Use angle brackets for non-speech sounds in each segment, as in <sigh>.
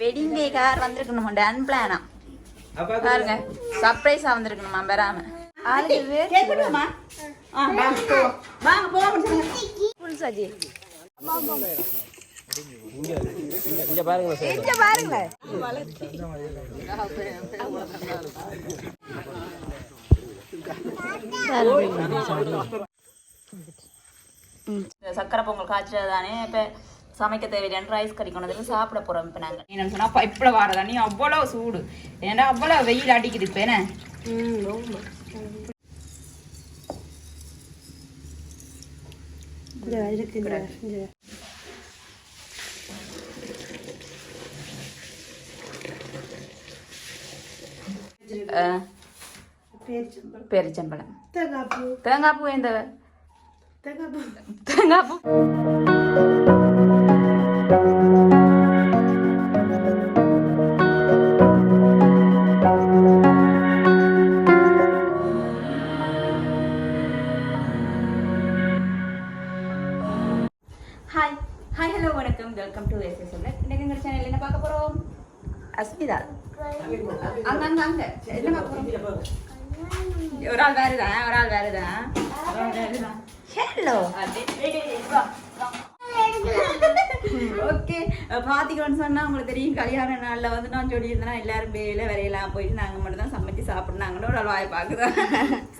Wedding day car வந்திருக்கணுமா அன்பிளானா பாருங்க சர்ப்ரைஸா வந்திருக்கணுமா பெறாம. இங்க இங்க பாருங்களேன். சக்கரை பொங்கல் காய்ச்சது தானே இப்போ சமைக்க தேவையான ரைஸ் கறி சாப்பிட போறோம் இப்போ நாங்கள் என்னன்னு சொன்னா பைப்பில் வர தண்ணி அவ்வளோ சூடு. ஏன்னா அவ்வளோ வெயில் அடிக்குது இப்போ என்ன? அஹ், பெருச்சம்பழம். தேங்காய் பூ எந்த தேங்காய் பூ ஹாய் ஹாய் ஹலோ வணக்கம். வெல்கம் டு எஸ்எஸ் இன்னைக்கு எங்க சேனல் என்ன பார்க்க போறோம்? அஸ்மிதா. அங்க அங்க அங்க. என்ன பார்க்க போறோம்? ஒரு ஆள் வேறுதான் ஒரு ஆள் வேறுதான். ஹலோ ஓகே பாத்தீங்கன்னு சொன்னா உங்களுக்கு தெரியும் கல்யாண நாள்ல வந்து நான் சொல்லியிருந்தேன் எல்லாரும் வேலை வரையலாம் போயிட்டு நாங்க மட்டும் தான் சமைச்சு சாப்பிடுனாங்கன்னு ஒரு வாய்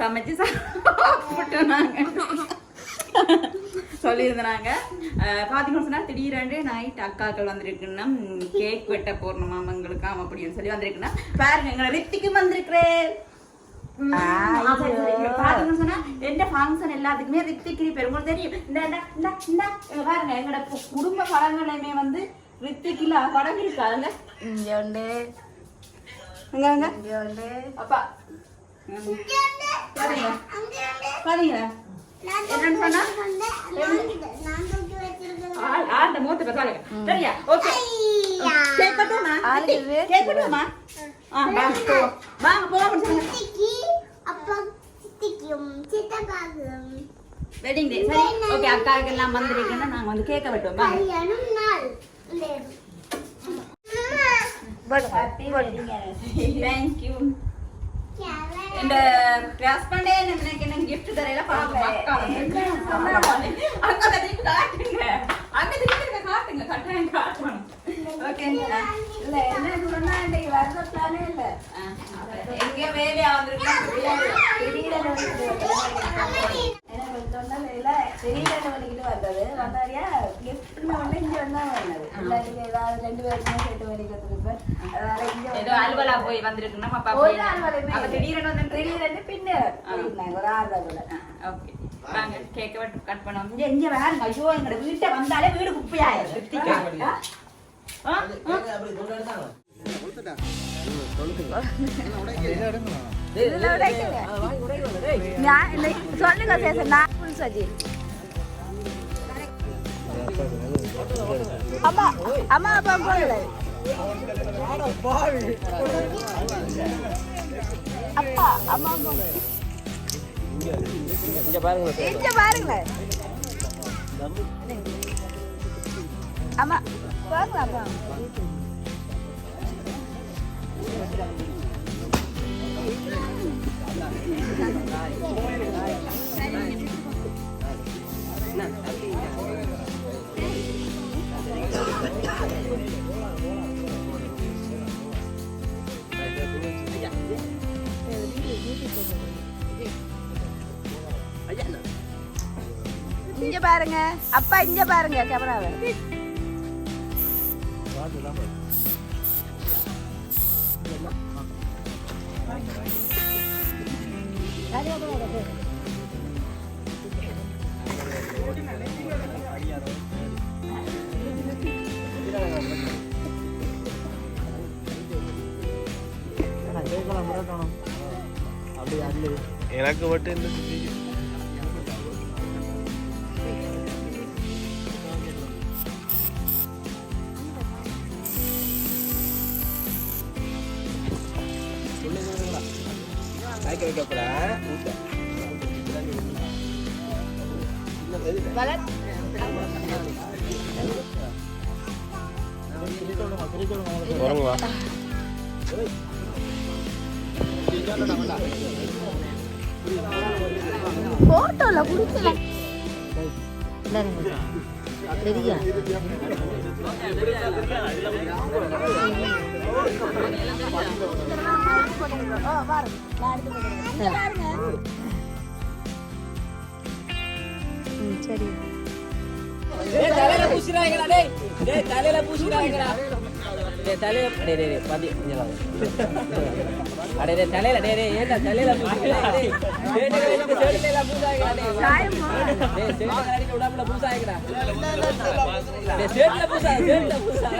சமைச்சு சாப்பிட்டோம் நாங்க. சொல்லியிருந்தாங்க பார்த்தீங்கன்னு சொன்னா திடீரென்று நைட் அக்காக்கள் வந்திருக்குன்னா கேக் வெட்ட போடணுமா அவங்களுக்காம் அப்படின்னு சொல்லி வந்திருக்குன்னா பாருங்க எங்களை ரித்திக்கு வந்திருக்கிறேன். பாத்தீங்கன்னு சொன்னா எந்த ஃபங்க்ஷன் எல்லாத்துக்குமே ரித்திக்கு பேர் உங்களுக்கு தெரியும் பாருங்க எங்களோட கு- குடும்ப படங்களையுமே வந்து ரித்திக்கில படம் உண்டு அப்பா பாருங்க மூத்த. சரியா? ஓகே. கேக் கட்டுமா? வாங்க போ. வாங்க போவோம் சொல்லுங்க. வெட்டிங் டே சரி ஓகே அக்காவுக்கு எல்லாம் வந்திருக்குன்னா நாங்க வந்து கேக்க வெட்டுவோம் தேங்க்யூ இந்த ஹஸ்பண்டே எனக்கு என்ன கிஃப்ட் தரையில பாப்போம் அக்கா வந்து. அக்கா திருப்பி காட்டுங்க அக்கா திருப்பி இருக்க காட்டுங்க கட்டாயம் காட்டணும் ஓகே இல்ல என்ன சொன்னா இன்னைக்கு வர்ற பிளானே இல்ல எங்க வேலையா திடீரென பண்ணிக்கிட்டு வந்தது வந்தாரியா கிஃப்ட்னு ஒண்ணு இங்க வந்தா வந்தது இல்லாட்டி ஏதாவது ரெண்டு பேருக்குமே சேர்த்து பண்ணி கொடுத்துருப்பேன் அதனால இங்க ஏதோ அலுவலா போய் வந்திருக்குன்னா அப்பா ஒரு நாள் வரவே அப்ப திடீர்னு வந்து திடீரென பின்ன இருந்தாங்க ஒரு ஆறு கூட. ஓகே வாங்க கேக்க வெட்டு கட் பண்ணுவோம் இங்க இங்க வேற ஐயோ எங்கட வீட்டை வந்தாலே வீடு குப்பையாயிரும். சொல்லுங்க சேசன் நான் ஃபுல் சஜி அம்மா அம்மா அப்பா போகல அப்பா அம்மா போகல இங்க பாருங்க. சார் இங்க பாருங்களேன் அம்மா. வாங்களா அப்பா இங்க பாருங்க அப்பா இங்க பாருங்க கேமராவை எனக்கு மட்டும் என்ன தொடங்குவா போட்டோல குடுக்கல. சரியா சரி. தலையில பூசிடாங்கடா டேய். டேய் தலையில பூசிடாங்கடா தலையில டே டே பாதி அடே டே தலையில டே டே ஏன்டா தலையில பூசா பூசா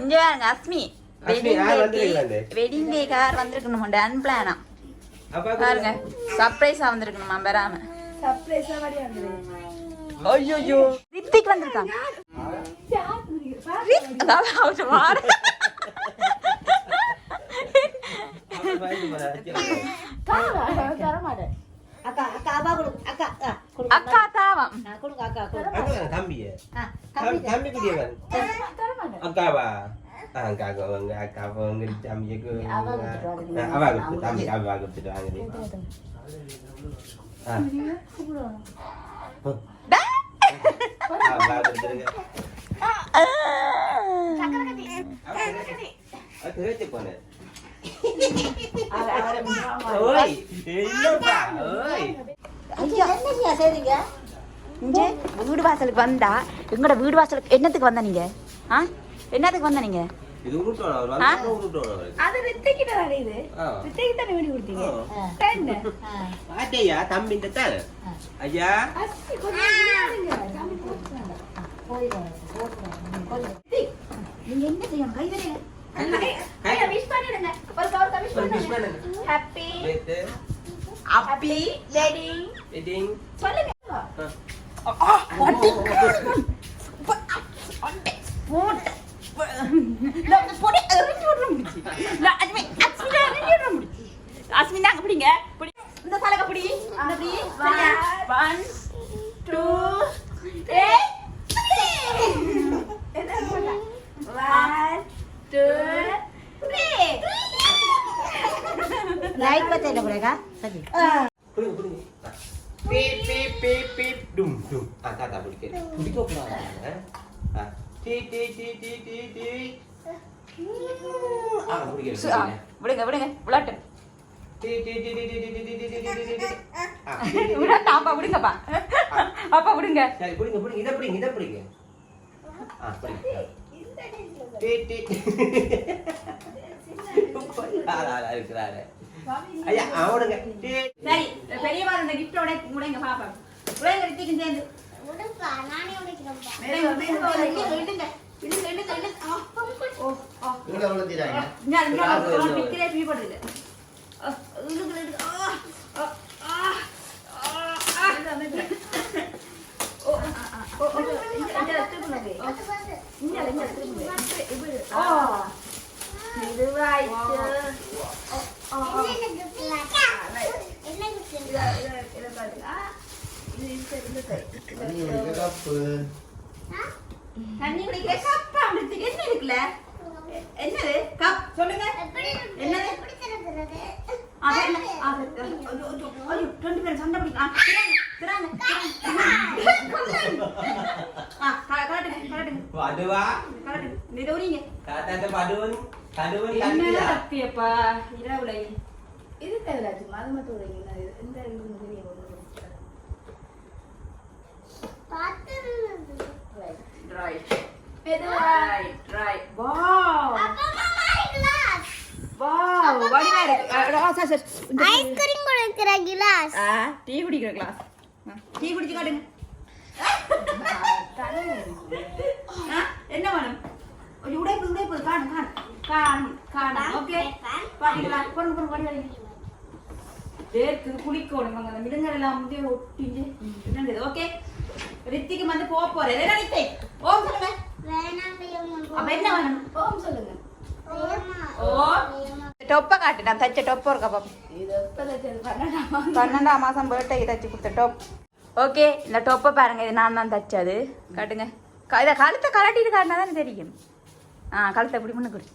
இங்க அஸ்மி? வெட்டிங் டே கார் வந்திருக்கணும்? அன்பிளானா பாருங்க. சர்ப்ரைஸா வந்திருக்கணுமா பெறாம? சர்ப்ரைஸா மாதிரி வந்துருக்கு ஐயோ ரித்திக் வந்திருக்காங்க. அதாவது அவர் வார அக்கா தாவம். தம்பியே. தம்பி குடியா அக்காவா? அக்காவுக்கு அவங்க அக்காவுக்கு அவங்க தம்பிக்கு அவங்க தம்பி. அவங்க கொடுத்துட்டு வாங்க வீடு வாசலுக்கு வந்தா எங்களோட வீடு வாசலுக்கு என்னத்துக்கு வந்த நீங்க? ஆ? என்னத்துக்கு வந்த நீங்க? இது உருட்டோட ஒரு அல்பமா உருட்டோட அது வித்தைக்கிட்ட தானே இது சொல்லுங்க பொடி முடிச்சு அஸ்மி அஸ்மி அஸ்மி நாங்க பிடிங்க இந்த தலைக்க பிடி அப்படி ஒன் டூ த்ரீ பிடிக்க பிடிக்க விடுங்க விடுங்க விளாட்டு விளாட்டு இதை பிடிங்க இதை பிடிங்க ஐயா அவனுங்க சரி கிஃப்டோட கூட பாப்பா கூட കപ്പ്. தண்ணி குடிக்கிற என்ன இருக்குல்ல சொல்லுங்க. என்னது? ரெண்டு பேரும் சண்டை பிடிக்கலாம் அதுவா நிதவுறீங்க என்ன தப்பியப்பா இரவுலை. இது தேவையாச்சு அது மட்டும் உடையீங்களா இந்த ரெண்டு முறையை பார்த்து Right, மெதுவா right, right. Wow, wow, வடிவா இருக்கு. ஆ, ஆ, சரி, சரி. இந்த- ஐஸ்கிரீம் கொடுக்கிற கிளாஸ் ஆ, டீ குடிக்கிற கிளாஸ் டீ குடிச்சு காட்டுங்க ஆ, என்ன வேணும் ஒரு உடைப்பு உடைப்பு காணும் காணும் காணும் காணும் ஓகே பாத்தீங்களா பொருள் பொருள் படி வடி வேர்க்கு குளிக்கணும் அங்க அந்த மிடுங்கல் எல்லாம் வந்து ஒட்டிஞ்சு என்னது ஓகே ரித்திக்கு வந்து போக போறேன். என்ன ஓம் சொல்லுங்க. அப்ப என்ன வேணும்? ஓம் சொல்லுங்க. ஓ டொப்பை காட்டு நான் தச்ச டொப்பை இருக்கா பன்னெண்டாம் மாசம். பர்த்டேக்கு தச்சு கொடுத்த டாப். ஓகே இந்த டொப்பை பாருங்க இது நான் தான் தச்சது. காட்டுங்க. இதை கழுத்தை கலட்டிட்டு காட்டினா தானே தெரியும். ஆ கழுத்தை இப்படி முன்னுக்கு கொடு.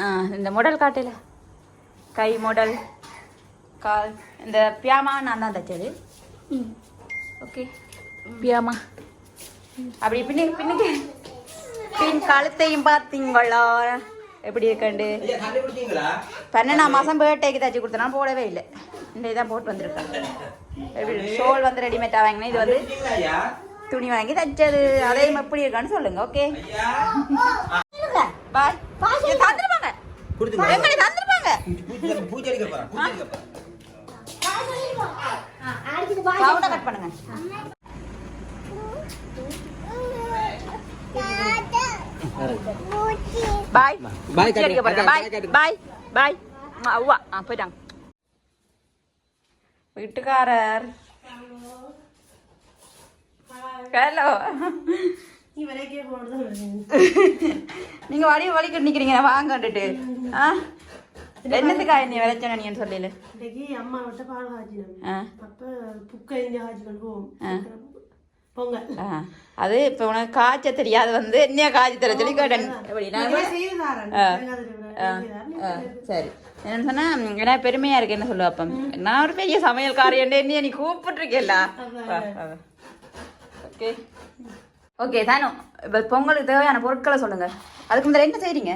ஆ இந்த மாடல் காட்டல. கை மாடல் கால் இந்த பியாமா நான் தான் தச்சது. ஓகே. பியாமா அப்படி பின்னி பின்னுக்கு பின் கழுத்தையும் பார்த்தீங்களா எப்படி இருக்கண்டு பன்னெண்டாம் மாதம் பேர்டேக்கு தச்சு கொடுத்தனா போடவே இல்லை இந்த இதான் போட்டு வந்திருக்கேன் எப்படி ஷோல் வந்து ரெடிமேட்டாக வாங்கினேன் இது வந்து துணி வாங்கி தச்சது அதையும் எப்படி இருக்கான்னு சொல்லுங்க ஓகே பாய் தந்துருப்பாங்க எங்களை தந்துருப்பாங்க அடிக்க போறேன் பூச்சி அடிக்க போறேன் கவுண்டை கட் பண்ணுங்க பாய். பாய். பாய் பாய் அவ்வா ஆ போயிட்டாங்க வீட்டுக்காரர் ஹலோ நீங்க வழி வலிக்கிட்டு நிக்கிறீங்க. வாங்கண்டுட்டு ஆ? என்னத்துக்கா என்ன விளைச்சன நீன்னு சொல்லல? இன்னைக்கு அம்மா விட்ட பால் ஆ. அப்ப புக்கை போவோம் ஆ. அது இப்போ உனக்கு காய்ச்ச தெரியாது வந்து என்ன காய்ச்சி தர சொல்லி கேட்டேன். சரி. என்னன்னு சொன்னா எனக்கு பெருமையா இருக்கு என்ன சொல்லுவா அப்ப? நான் ஒரு பெரிய சமையல்காரி என்ன நீ கூப்பிட்டுருக்கேல்ல ஓகே. ஓகே தானோ. இப்போ பொங்கலுக்கு தேவையான பொருட்களை சொல்லுங்க. அதுக்கு முதல்ல என்ன செய்றீங்க?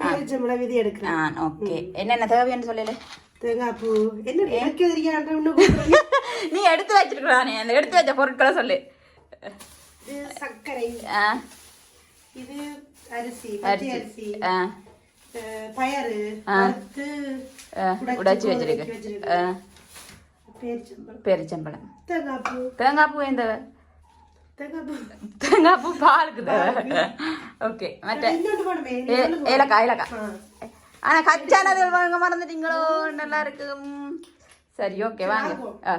பேரிச்சம்பழம் விதி எடுக்கிறேன். ஓகே. என்னென்ன தேவைன்னு சொல்லல. தேங்காய் பூ. என்ன எனக்கு கூப்பிடுறீங்க? நீ எடுத்து வச்சிருக்கலானே அந்த எடுத்து வச்ச பொருட்களை சொல்லு. சர்க்கரை. இது அரிசி அரிசி. பயறு உடைச்சு வச்சிருக்கு. பேரிச்சம்பழம். தேங்காய் பூ எந்த தேங்காய் பூ பாலுக்கு ஓகே மற்ற ஏலக்காய் ஏலக்காய். ஆனா கச்சானது வாங்க மறந்துட்டீங்களோ? நல்லா இருக்கு. ம். சரி ஓகே வாங்க ஆ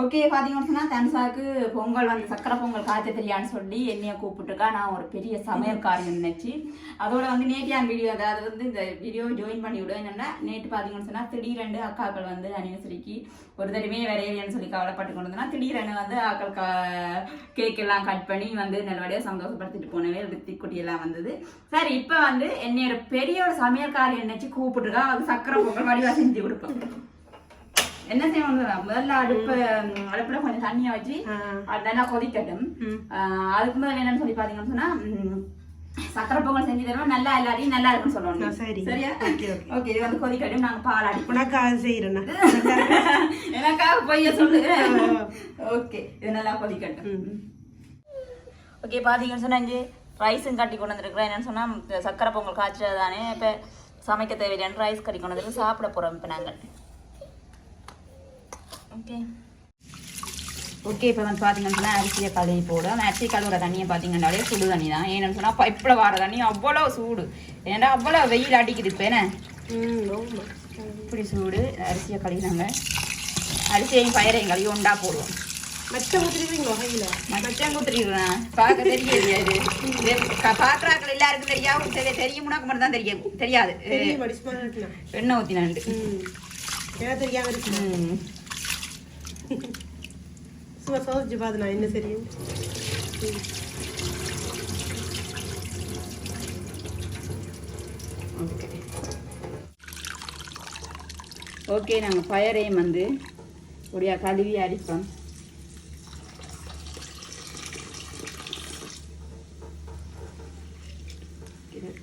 ஓகே பார்த்தீங்கன்னு சொன்னால் தனுசாவுக்கு பொங்கல் வந்து சக்கரை பொங்கல் காய்ச்ச தெரியான்னு சொல்லி என்னையை கூப்பிட்டுருக்கா. நான் ஒரு பெரிய சமையல்காரி நினைச்சி. அதோட வந்து நேட்டியான் வீடியோ அதாவது வந்து இந்த வீடியோ ஜாயின் பண்ணி விடுவேன். என்னென்னா நேற்று பார்த்தீங்கன்னு சொன்னால் திடீரெண்டு அக்காக்கள் வந்து அனிவர்சரிக்கு ஒரு தடவை வரையலைன்னு சொல்லி கவலைப்பட்டு கொண்டு வந்தோம்னா திடீரென்னு வந்து ஆக்கள் கா கேக் எல்லாம் கட் பண்ணி வந்து நல்லபடியாக சந்தோஷப்படுத்திட்டு போனவே ரித்திக் குட்டியெல்லாம் வந்தது. சார் இப்போ வந்து என்னையோட பெரிய ஒரு சமையல்காரி நினைச்சு கூப்பிட்டுருக்கா. அது சக்கரை பொங்கல் வடிவா செஞ்சு கொடுப்போம் என்ன செய்யணும் முதல்ல அடுப்பு அடுப்புல கொஞ்சம் தண்ணியை வச்சு. அது நல்லா கொதிக்கட்டும். அதுக்கு முதல்ல என்னன்னு சொல்லி பாத்தீங்கன்னு சொன்னா சக்கரை பொங்கல் செஞ்சு தருவோம். நல்லா எல்லாரையும் நல்லா இருக்குன்னு சொல்லணும். சரி. சரியா? ஓகே, இது வந்து கொதிக்கட்டும். நாங்க பால் அடிப்போம். உனக்கு அது செய்யறேண்ணா <laughs> எனக்காக பொய்ய சொல்லு. ஓகே இது நல்லா கொதிக்கட்டும். ஓகே பாத்தீங்கன்னு சொன்னா இங்கே ரைஸும் கட்டி கொண்டு வந்துருக்குறேன். என்னன்னு சொன்னா ம், சக்கரை பொங்கல் காய்ச்சது தானே இப்போ சமைக்க தேவையான ரைஸ் கட்டி கொண்டு வந்துருக்கு சாப்பிட போறோம் இப்போ நாங்கள் ஓகே ஓகே இப்போ வந்து பார்த்தீங்கன்னு அரிசியை கழுவி போடும் அரிசி கழுவுற தண்ணியை பார்த்தீங்கன்னாலே சுடு தண்ணி தான். ஏன்னு சொன்னால் பைப்பில் வர தண்ணி அவ்வளோ சூடு. ஏன்னா அவ்வளோ வெயில் அடிக்குது இப்போ என்ன. இப்படி சூடு. அரிசியை கழுவினாங்க. அரிசியையும் பயிரையும் கழுவி ஒண்டா போடுவோம். மச்ச ஊத்துறீங்களோ கையில குத்துறீங்களா பார்க்க தெரியலையே இது பார்க்கறாக்கள் எல்லாருக்கும் தெரியாது தெரிய தெரியும். உனக்கு மட்டும் தான் தெரியும். தெரியாது. எண்ணெய் ஊற்றினாண்டு தெரியாம இருக்கு சும்மா சோதிச்சு பார்த்து நான் என்ன தெரியும்? ஓகே ஓகே நாங்கள் பயரையும் வந்து ஒடியா கழுவி அடிப்போம்.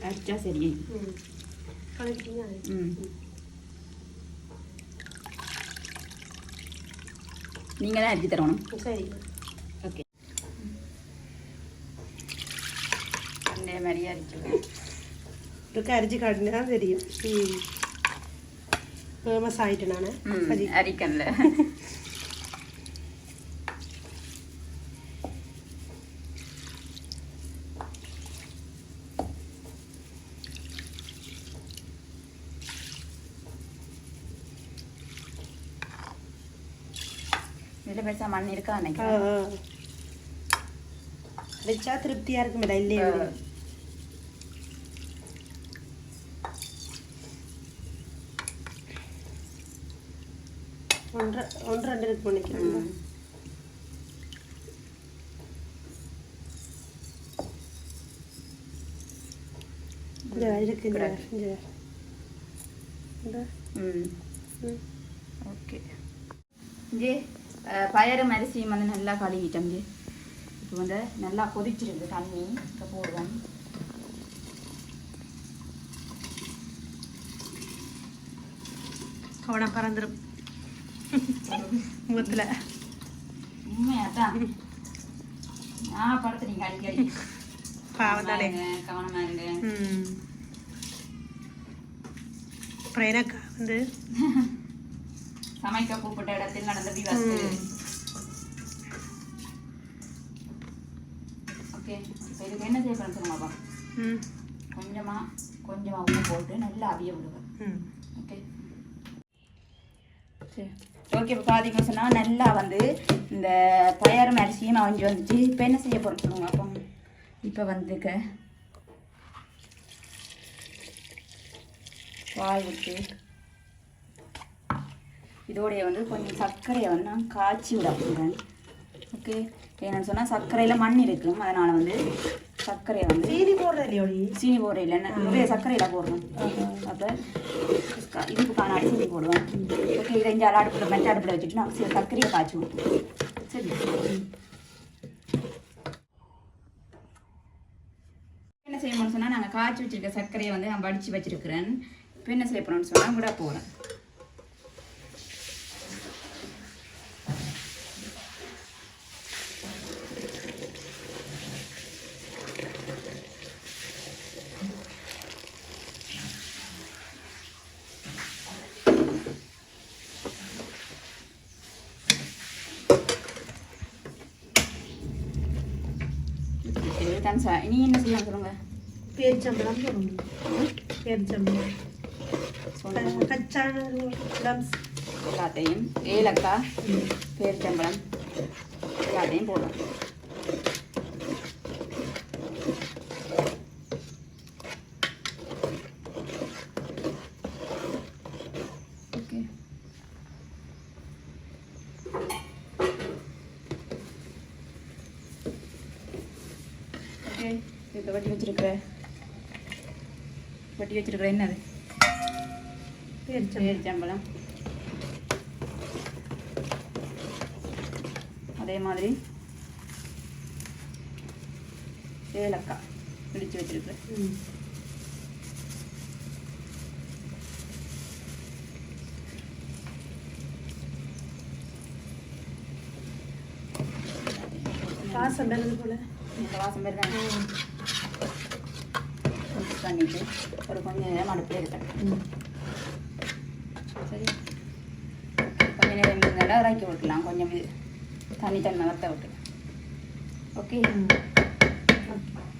அடிச்சா சரி ம் கலக்கிட்டீங்க ம் நீங்கள் தான் அடிச்சு தரணும். சரி. ஓகே. இந்த மாதிரி அடிச்சு இருக்கு அரிச்சு காட்டினா தான் தெரியும். ம். ஃபேமஸ் ஆயிட்டேன் நான் ம் சரி அரிக்கன்ல இதுல பெருசா மண் இருக்கா ஆ. வச்சா திருப்தியா இருக்குமில்ல இல்லையா ஆ. ஒன்றரை ஒன்றரை ரெண்டு இருக்கு நினைக்கிறேன் இருக்கு ம். ஓகே. இங்கே பயறு அரிசியும் வந்து நல்லா கழுவிட்டோம் இப்போ வந்து நல்லா கொதிச்சிருக்கு தண்ணி. இப்போ போடுவோம். கவனம் பறந்துடும் முகத்தில். உண்மையாதான். நான் படுத்துறீங்க அடிக்கடி இருங்க, கவனமா இருங்க. அப்புறம் எனக்கா வந்து சமைக்க கூப்பிட்ட இடத்தில் நடந்த விபத்து. ஓகே இப்போ இதுக்கு என்ன செய்ய போறேன்னு சொல்லுங்க பாப்பா ம். கொஞ்சமா கொஞ்சமா உப்பு போட்டு நல்லா அவிய விடுவேன் ம். ஓகே. சரி. ஓகே இப்போ பார்த்தீங்கன்னு சொன்னால் நல்லா வந்து இந்த பயறு அரிசியும் அவிஞ்சு வந்துச்சு. இப்போ என்ன செய்ய போகிறோம்னு சொல்லுங்க அப்போ. இப்போ வந்துக்க. பால் விட்டு இதோடைய வந்து கொஞ்சம் சர்க்கரையை வந்து நான் காய்ச்சி விட போகிறேன் ஓகே என்னன்னு சொன்னால் சர்க்கரையில் மண் இருக்கும். அதனால் வந்து சர்க்கரையை வந்து சீனி போடுறது இல்லையோடி சீனி போடுற இல்லைன்னா நிறைய சர்க்கரையில் போடுறோம். அப்போ இதுக்கான அரிசி போடுவேன். ஓகே இதை இங்கே அடுப்பில் மெட்ட அடுப்பில் வச்சுட்டு நான் சில சர்க்கரையை காய்ச்சுவோம் சரி. என்ன செய்யணும்னு சொன்னால் நாங்கள் காய்ச்சி வச்சிருக்க சர்க்கரையை வந்து நான் வடித்து வச்சிருக்கிறேன். இப்போ என்ன செய்ய போகிறோம்னு சொன்னால் கூட போகிறேன் இதுதான் சார் இனி என்ன செய்யலாம் சொல்லுங்க பேரிச்சம்பழம் போடணும் பேரிச்சம்பழம் சொல்லுங்க கச்சான லம்ஸ் எல்லாத்தையும் ஏலக்காய் பேரிச்சம்பழம் எல்லாத்தையும் போடுறோம் ஓகே ஓகே இப்போ வட்டி வச்சிருக்கிற வட்டி வச்சிருக்கிற என்னது? பேரிச்சம்பழம். அதே மாதிரி ஏலக்காய் பிடிச்சு வச்சிருக்கு. ம். வாசம் நல்லது போல. வாசம் மிக்ஸ் பண்ணிட்டு ஒரு கொஞ்சம் நேரம் அடுப்பில் இருக்கட்டும் சரி. கொஞ்ச நேரம் இருந்தாலும் இறக்கி விட்டுலாம் கொஞ்சம் தண்ணி தண்ணி வத்த விட்டு ஓகே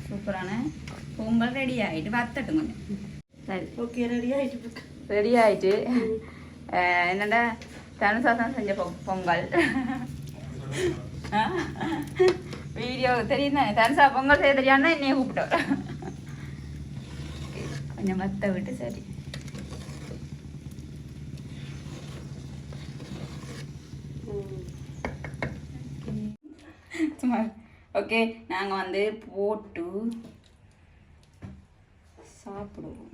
சூப்பரான பொங்கல் ரெடி ஆகிட்டு வத்தட்டும் கொஞ்சம் சரி. ஓகே ரெடி ஆகிட்டு ரெடி ஆயிட்டு என்னடா தனுசாசனம் செஞ்ச பொ பொங்கல். வீடியோ தெரியும் தானே தனுசா பொங்கல் செய்ய தெரியாம என்னைய கூப்பிட்டோம். கொஞ்சம் மத்த விட்டு சரி. சும்மா ஓகே. நாங்கள் வந்து போட்டு சாப்பிடுவோம்.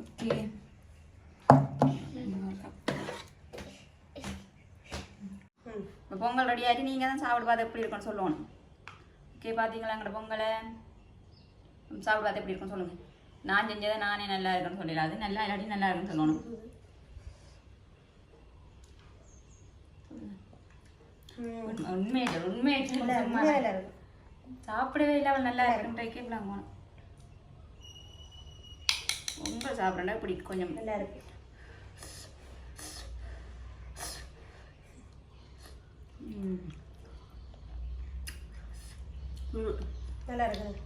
ஓகே. பொங்கல் ரெடி ஆகிட்டு நீங்கள் தான் சாப்பிட பார்த்து எப்படி இருக்கும்னு சொல்லணும் ஓகே பார்த்தீங்களா எங்களோட பொங்கலை? ம், சாப்பிட பார்த்து எப்படி இருக்கும்னு சொல்லுங்கள் நான் செஞ்சதை நானே நல்லா இருக்குன்னு சொல்லிடாது நல்லா இல்லாட்டி நல்லா இருக்குன்னு சொல்லணும். உண்மை- உண்மையை உண்மையை சாப்பிடவே இல்லை அவள் நல்லா இருக்குன்ற கேட்கலாம் போனோம் ரொம்ப சாப்பிட்றா இப்படி கொஞ்சம். நல்லா இருக்கு. ம். நல்லா இருக்குது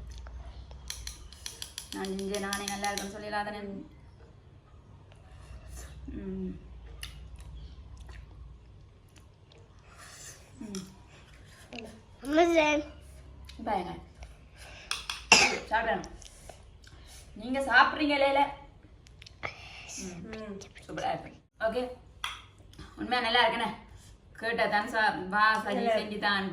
நான் செஞ்சு நானே நல்லா இருக்குன்னு சொல்லிடாதானே பாருங்க சாப்பிடணும். நீங்க சாப்பிட்றீங்க இல்லையில? சூப்பராக இருக்கு. ஓகே. உண்மையாக நல்லா இருக்குண்ணே கேட்டா தான் சா வா சரி செஞ்சு தான்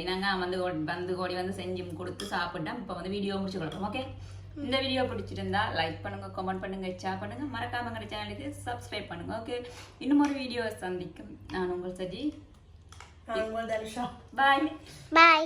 இனங்க வந்து ஓடி- வந்து கோடி வந்து செஞ்சு கொடுத்து சாப்பிட்டேன் இப்போ வந்து வீடியோ முடிச்சு கொடுக்குறோம் ஓகே இந்த வீடியோ பிடிச்சிருந்தா லைக் பண்ணுங்க கமெண்ட் பண்ணுங்க ஷேர் பண்ணுங்க. மறக்காம எங்க சேனலுக்கு சப்ஸ்கிரைப் பண்ணுங்க ஓகே இன்னும் ஒரு வீடியோ சந்திக்கும். நான் உங்கள் சஜி. பாய் Bye.